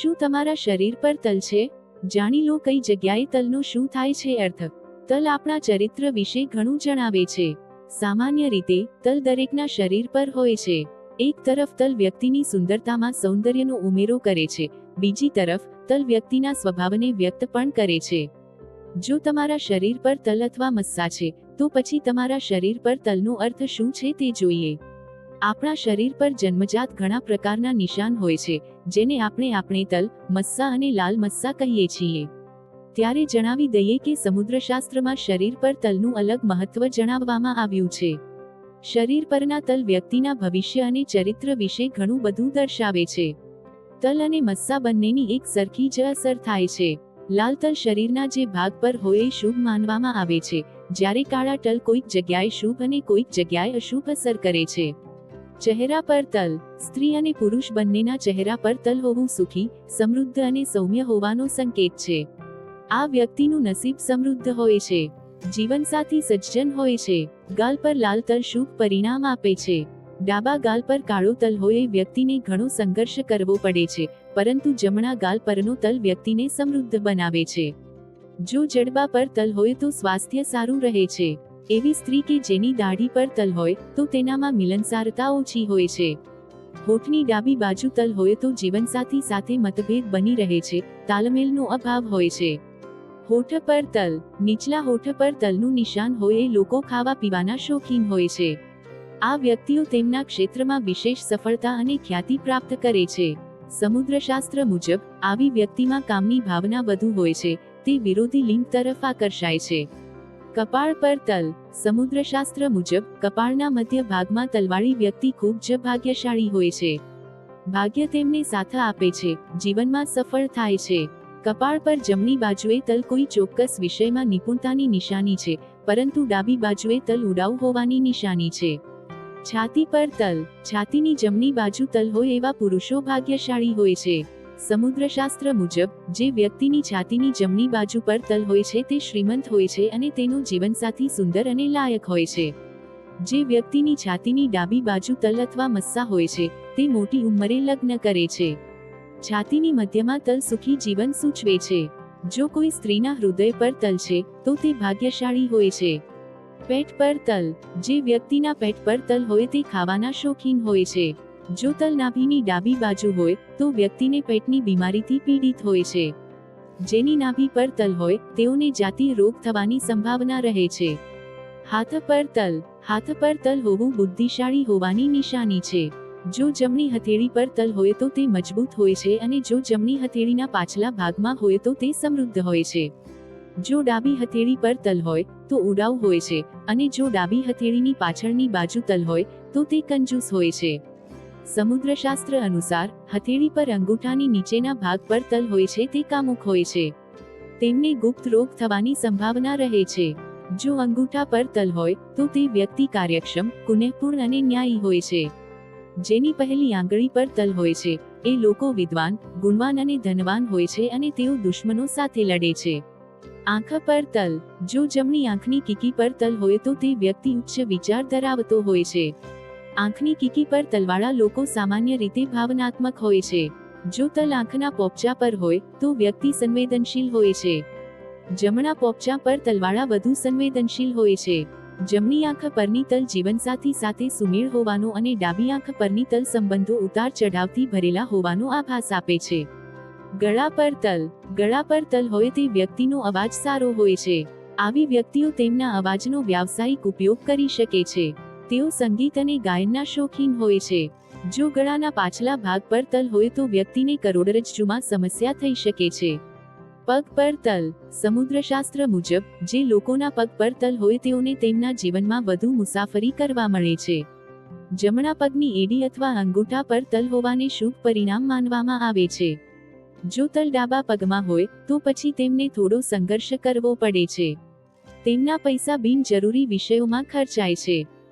શું તમારા શરીર પર તલ છે? જાણી લો કઈ જગ્યાએ તલનો શું થાય છે અર્થ. તલ આપણા ચરિત્ર વિશે ઘણું જણાવે છે. સામાન્ય રીતે, તલ દરેકના શરીર પર હોય છે. એક તરફ તલ વ્યક્તિની સુંદરતામાં સૌંદર્યનો ઉમેરો કરે છે, બીજી તરફ, તલ વ્યક્તિના સ્વભાવને વ્યક્ત પણ કરે છે. જો તમારા શરીર પર તલ અથવા મસ્સા છે, તો પછી તમારા શરીર પર તલનો અર્થ શું છે તે જોઈએ. આપણા શરીર પર જન્મજાત ઘણા પ્રકારના નિશાન હોય છે, જેને આપણે આપણે તલ, મસ્સા અને લાલ મસ્સા કહીએ છીએ. ત્યારે જણાવી દઈએ કે સમુદ્રશાસ્ત્રમાં શરીર પર તલનું અલગ મહત્વ જણાવવામાં આવ્યું છે. શરીર પરના તલ વ્યક્તિના ભવિષ્ય અને ચરિત્ર વિશે ઘણું બધું દર્શાવે છે. તલ અને મસ્સા બંનેની એક સરખી જ અસર થાય છે. લાલ તલ શરીરના જે ભાગ પર હોય એ શુભ માનવામાં આવે છે, જ્યારે કાળા તલ કોઈક જગ્યાએ શુભ અને કોઈક જગ્યાએ અશુભ અસર કરે છે. ચહેરા પર તલ. સ્ત્રી અને પુરુષ બંનેના ચહેરા પર તલ હોવું સુખી, સમૃદ્ધ અને સૌમ્ય હોવાનો સંકેત છે. આ વ્યક્તિનું નસીબ સમૃદ્ધ હોય છે. જીવનસાથી સજ્જન હોય છે. ગાલ પર લાલ તલ શુભ પરિણામ આપે છે. ડાબા ગાલ પર કાળો તલ હોય વ્યક્તિને ઘણો સંઘર્ષ કરવો પડે છે, પરંતુ જમણા ગાલ પરનો તલ વ્યક્તિને સમૃદ્ધ બનાવે છે. જો જડબા પર તલ હોય તો સ્વાસ્થ્ય સારું રહે છે. એવી સ્ત્રી કે જેની દાઢી પર તલ હોય, તો તેનામાં મિલનસારતા ઓછી હોય છે. હોઠની ડાબી બાજુ તલ હોય તો જીવનસાથી સાથે મતભેદ બની રહે છે, તાલમેલનો અભાવ હોય છે. હોઠ પર તલ, નીચલા હોઠ પર તલનું નિશાન હોય એ લોકો ખાવા પીવાના શોખીન હોય છે. આ વ્યક્તિઓ તેમના ક્ષેત્રમાં વિશેષ સફળતા અને ખ્યાતિ પ્રાપ્ત કરે છે. સમુદ્રશાસ્ત્ર મુજબ, આવી વ્યક્તિમાં કામની ભાવના વધુ હોય છે, તે વિરોધી લિંગ તરફ આકર્ષાય છે. કપાળ પર તલ. સમુદ્રશાસ્ત્ર મુજબ, કપાળના મધ્ય ભાગમાં તલવાળી વ્યક્તિ ખૂબ જ ભાગ્યશાળી હોય છે. ભાગ્ય તેમને સાથ આપે છે, જીવનમાં સફળ થાય છે. કપાળ પર જમણી બાજુએ તલ કોઈ ચોક્કસ વિષયમાં નિપુણતાની નિશાની છે, પરંતુ ડાબી બાજુએ તલ ઉડાવ હોવાની નિશાની છે. છાતી પર તલ. છાતીની જમણી બાજુ તલ હોય એવા પુરુષો ભાગ્યશાળી હોય છે. સમુદ્રશાસ્ત્ર મુજબ, જે વ્યક્તિની છાતીની જમણી બાજુ પર તલ હોય છે તે શ્રીમંત હોય છે અને તેનો જીવનસાથી સુંદર અને લાયક હોય છે. જે વ્યક્તિની છાતીની ડાબી બાજુ તલ અથવા મસ્સા હોય છે, તે મોટી ઉંમરે લગ્ન કરે છે. છાતીની મધ્યમાં તલ સુખી જીવન સૂચવે છે. જો કોઈ સ્ત્રીના હૃદય પર તલ છે, તો તે ભાગ્યશાળી હોય છે. પેટ પર તલ. જે વ્યક્તિના પેટ પર તલ હોય તે ખાવાના શોખીન હોય છે. જો તલ નાભીની ડાબી બાજુ હોય, તો વ્યક્તિને પેટની બીમારીથી પીડિત હોય છે. જેની નાભી પર તલ હોય, તેઓને જાતિ રોગ થવાની સંભાવના રહે છે. હાથ પર તલ. હાથ પર તલ હોવું બુદ્ધિશાળી હોવાની નિશાની છે. જો જમણી હથેળી પર તલ હોય તો તે મજબૂત હોય છે અને જો જમણી હથેળીના પાછલા ભાગમાં હોય તો તે સમૃદ્ધ હોય છે. જો ડાબી હથેળી પર તલ હોય, તો ઉડાવ હોય છે અને જો ડાબી હથેળીની પાછળની બાજુ તલ હોય, તો તે કંજૂસ હોય છે. સમુદ્રશાસ્ત્ર અનુસાર, હથેળી પર અંગૂઠાની નીચેના ભાગ પર તલ હોય છે, તે કામુક હોય છે. તેમને ગુપ્ત રોગ થવાની સંભાવના રહે છે. જો અંગૂઠા પર તલ હોય, તો તે વ્યક્તિ કાર્યક્ષમ કુનેહપૂર્ણ અને ન્યાયી હોય છે. જેની પહેલી આંગળી પર તલ હોય છે, એ લોકો વિદ્વાન, ગુણવાન અને ધનવાન હોય છે અને તેઓ દુશ્મનો સાથે લડે છે. આંખ પર તલ, જો જમણી આંખની કીકી પર તલ હોય તો તે વ્યક્તિ ઉચ્ચ વિચાર ધરાવતો હોય છે. આંખની કીકી પર તલવાળા લોકો સામાન્ય રીતે ભાવનાત્મક હોય છે. જો તલ આંખના પોપચા પર હોય, તો વ્યક્તિ સંવેદનશીલ હોય છે. જમણા પોપચા પર તલવાળા વધુ સંવેદનશીલ હોય છે. જમણી આંખ પરની તલ જીવનસાથી સાથે સુમેળ હોવાનો અને ડાબી આંખ પરની તલ સંબંધો ઉતાર ચઢાવથી ભરેલા હોવાનો આભાસ આપે છે. ગળા પર તલ. ગળા પર તલ હોય તે વ્યક્તિનો અવાજ સારો હોય છે. આવી વ્યક્તિઓ તેમના અવાજનો વ્યાવસાયિક ઉપયોગ કરી શકે છે. તેઓ સંગીત અને ગાયનના શોખીન હોય છે. જો ગળાના પાછલા ભાગ પર તલ હોય તો વ્યક્તિને કરોડરજ્જુમાં સમસ્યા થઈ શકે છે. પગ પર તલ. સમુદ્રશાસ્ત્ર મુજબ, જે લોકોના પગ પર તલ હોય તેઓને તેમના જીવનમાં વધુ મુસાફરી કરવા મળે છે. જમણા પગની એડી અથવા અંગૂઠા પર તલ હોવાને શુભ પરિણામ માનવામાં આવે છે. જો તલ ડાબા પગમાં હોય, તો પછી તેમને થોડો સંઘર્ષ કરવો પડે છે. તેમના પૈસા બિનજરૂરી વિષયોમાં ખર્ચાય છે.